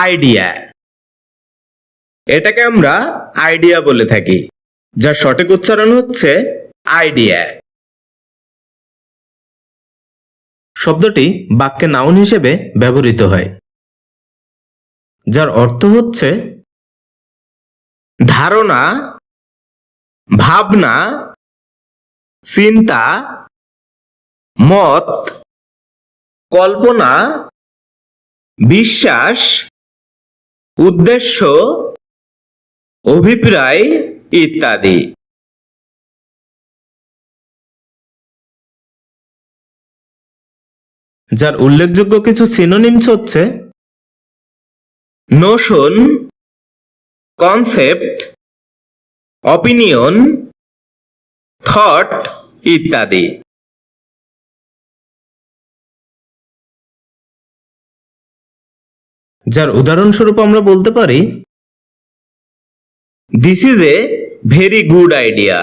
Idea এটাকে আমরা idea বলে থাকি, যার সঠিক উচ্চারণ হচ্ছে আইডিয়া শব্দটি বাক্যে নাউন হিসেবে ব্যবহৃত হয়, যার অর্থ হচ্ছে ধারণা, ভাবনা, চিন্তা, মত, কল্পনা, বিশ্বাস উদ্দেশ্য অভিপ্রায় ইত্যাদি। যার উল্লেখযোগ্য কিছু সিনোনিমস হচ্ছে নোশন কনসেপ্ট অপিনিয়ন থট ইত্যাদি। যার উদাহরণস্বরূপ আমরা বলতে পারি this is a very good idea